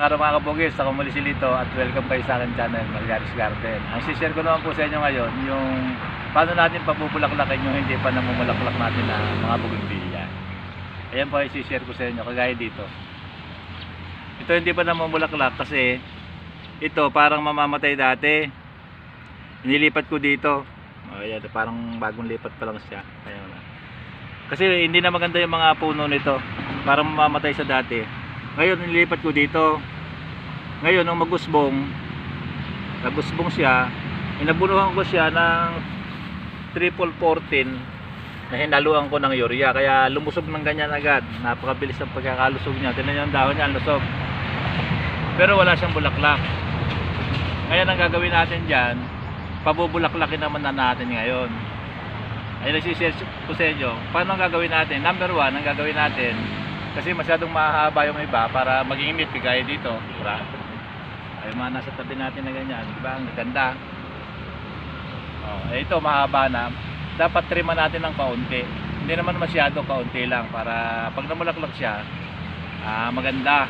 araw mga kabugis, ako muli si Lito at welcome kayo sa akin channel, Margaris Garden. Ang share ko naman po sa inyo ngayon, yung paano natin pabubulaklakin yung hindi pa namumulaklak natin na mga bugimbilya. Ayan po yung share ko sa inyo, kagaya dito. Ito hindi pa namumulaklak kasi ito parang mamamatay dati. Inilipat ko dito. Ayan, parang bagong lipat pa lang siya. Ayan. Kasi hindi na maganda yung mga puno nito. Parang mamamatay sa dati. Ngayon nilipat ko dito. Ngayon nung magusbong, nagusbong siya, inabunuhan ko siya ng triple 14 na hinaluan ko ng urea. Kaya lumusog ng ganyan agad. Napakabilis ang pagkakalusog niya. Tinan niyo ang dahon niya lusog. Pero wala siyang bulaklak. Ngayon ang gagawin natin dyan pabubulaklakin naman na natin ngayon. Ay nagsishare ko sa inyo paano ang gagawin natin? Number one ang gagawin natin kasi masyadong mahaba yung iba para maging imit kagaya dito diba? ay mga nasa tabi natin na ganyan diba ang ganda oh, eh, ito mahaba na. Dapat triman natin ng kaunti. Hindi naman masyado kaunti lang para pag namulaklak siya ah, maganda.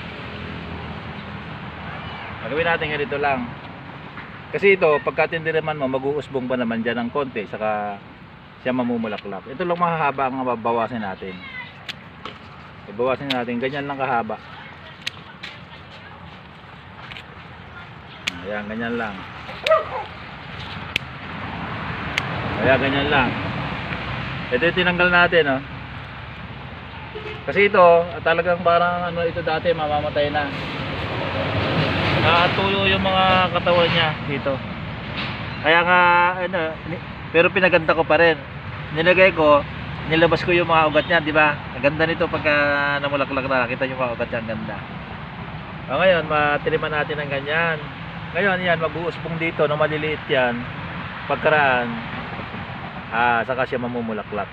Gagawin natin ganito lang. Kasi ito pagka naman mo mag-uusbong pa naman dyan ng konti saka siya mamumulaklak. Ito lang mahahaba ang babawasin natin ibawasin natin. Ganyan lang kahaba. Ayan ganyan lang. Ayan ganyan lang. Ito yung tinanggal natin oh. kasi ito talagang parang ano ito dati mamamatay na. Nakatuyo yung mga katawan niya dito. Kaya nga ano pero pinaganda ko pa rin. Nilagay ko nilabas ko yung mga ugat niya di ba? Ang ganda nito pagka namulaklak na nakita yung mga ugat niya ang ganda. O ngayon matiliman natin ng ganyan. Ngayon yan mag-uuspong dito na maliliit yan pagkaraan ah, saka siya mamumulaklak.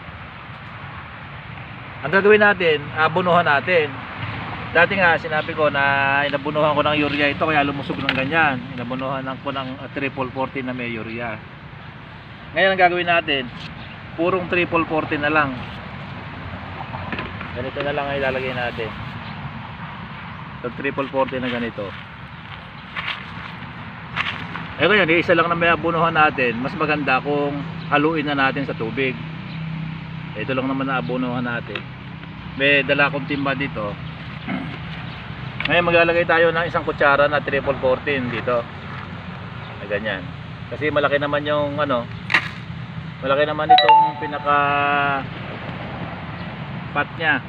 Ang gagawin natin abunuhan natin. Dati nga sinabi ko na inabunuhan ko ng urea ito kaya lumusog ng ganyan. Inabunuhan ko ng triple 40 na may urea. Ngayon ang gagawin natin purong triple 40 na lang. Ganito na lang ang ilalagay natin. So triple 40 na ganito. Eh ngayon isa lang na may abunuhan natin. Mas maganda kung haluin na natin sa tubig. Ito lang naman na abunuhan natin. May dala akong timba dito. Ngayon maglalagay tayo ng isang kutsara na triple 14 dito. Na ganyan. Kasi malaki naman yung ano malaki naman itong pinaka pat nya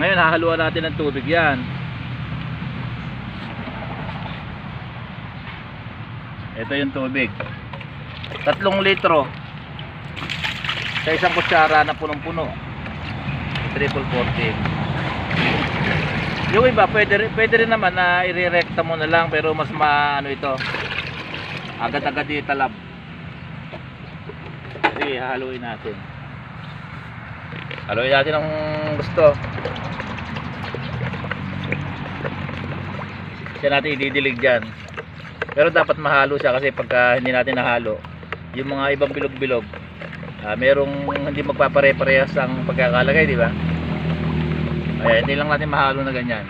ngayon hahaluan natin ng tubig yan. Ito yung tubig. Tatlong litro sa isang kutsara na punong-puno. Triple 40 yung iba pwede, pwede rin naman na irerekta mo na lang pero mas maano ito. Agad-agad yung talab sige hahaluin natin. Haluin natin ang gusto. Siya natin ididilig dyan. Pero dapat mahalo siya kasi pagka hindi natin nahalo yung mga ibang bilog-bilog ah, merong hindi magpapare-parehas ang pagkakalagay di ba Ayan, hindi lang natin mahalo na ganyan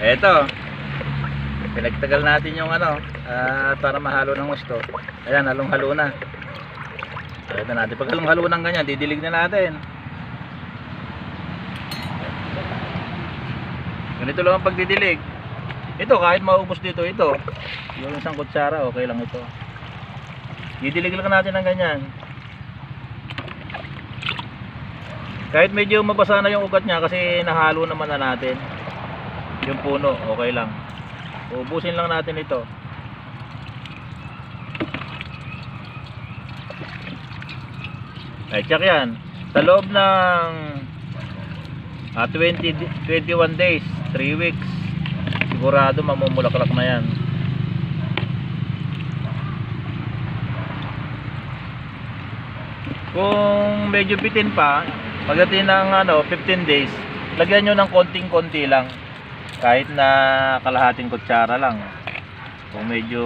Eto. Pinagtagal natin yung ano, ah, para mahalo ng gusto. Ayan, halong-halo na. Ito natin. Pag halong-halo ng ganyan, didilig na natin. Ganito lang ang pagdidilig. Ito, kahit maubos dito, ito. Yung isang kutsara, okay lang ito. Didilig lang natin ng ganyan. Kahit medyo mabasa na yung ugat niya kasi nahalo naman na natin yung puno okay lang ubusin lang natin ito ay check yan sa loob ng ah, 20, di- 21 days 3 weeks sigurado mamumulaklak na yan. Kung medyo bitin pa, pagdating ng ano, 15 days, lagyan nyo ng konting-konti lang. Kahit na kalahating kutsara lang. Kung medyo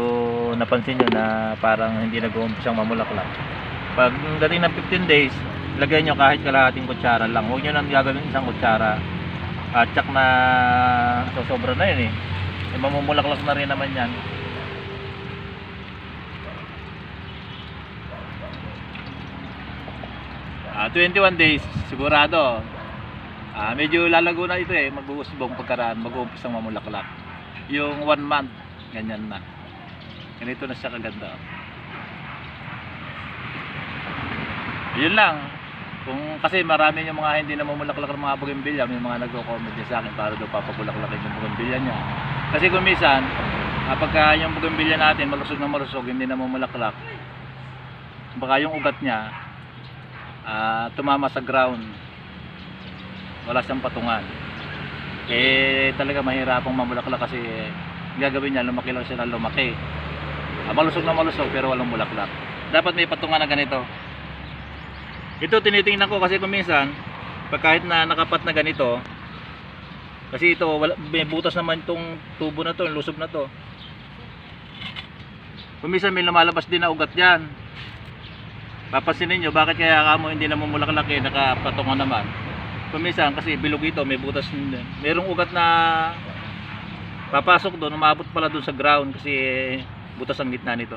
napansin nyo na parang hindi nag-uumpisang mamulaklak. Pag dating ng 15 days, lagyan nyo kahit kalahating kutsara lang. Huwag nyo nang gagawin isang kutsara. At tsak na sosobra na yun eh. eh mamumulaklak na rin naman yan. Ah, 21 days, sigurado. Ah, medyo lalago na ito eh, mag-uusbong pagkaraan, mag-uumpisang mamulaklak. Yung 1 month, ganyan na. Ganito na siya kaganda. Yun lang. Kung kasi marami yung mga hindi na mamulaklak ng mga bougainvillea, may mga nagko-comment sa akin para daw papabulaklakin yung bougainvillea niya. Kasi kung minsan, kapag ah, yung bougainvillea natin malusog na malusog, hindi na mamulaklak, baka yung ugat niya, ah, tumama sa ground wala siyang patungan. Eh talaga mahirapang mamulaklak kasi gagawin niya lumaki lang siya ng lumaki. Ah, malusog na malusog pero walang bulaklak. Dapat may patungan na ganito. Ito tinitingnan ko kasi kung minsan pag kahit na nakapat na ganito kasi ito may butas naman itong tubo na to lusob na to. Kung minsan may lumalabas din na ugat dyan. Papansinin nyo bakit kaya kamo hindi na mamulaklak eh nakapatungan naman kumisan kasi bilog ito may butas din. merong ugat na papasok doon umabot pala doon sa ground kasi butas ang gitna nito.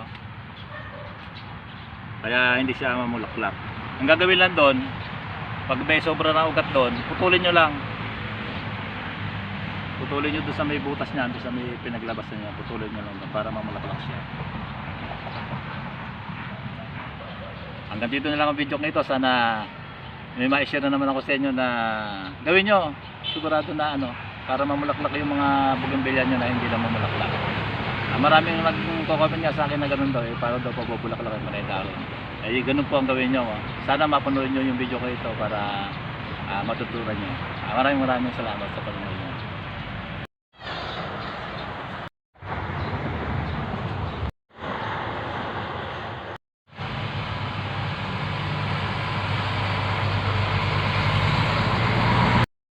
Kaya hindi siya mamulaklak. Ang gagawin lang doon pag may sobra na ugat doon putulin nyo lang. Putulin nyo doon sa may butas niya doon sa may pinaglabas niya putulin nyo lang doon para mamulaklak siya. Hanggang dito na lang ang video nito. Sana may ma-share na naman ako sa inyo na gawin nyo. Sigurado na ano para mamulaklak yung mga bougainvillea nyo na hindi na mamulaklak. Ah, maraming nagko-comment nga sa akin na ganun daw eh, para daw pabubulaklak mga tao eh ganun po ang gawin nyo ah. sana mapanood nyo yung video ko ito para ah, matutunan nyo. Ah, maraming maraming salamat sa panonood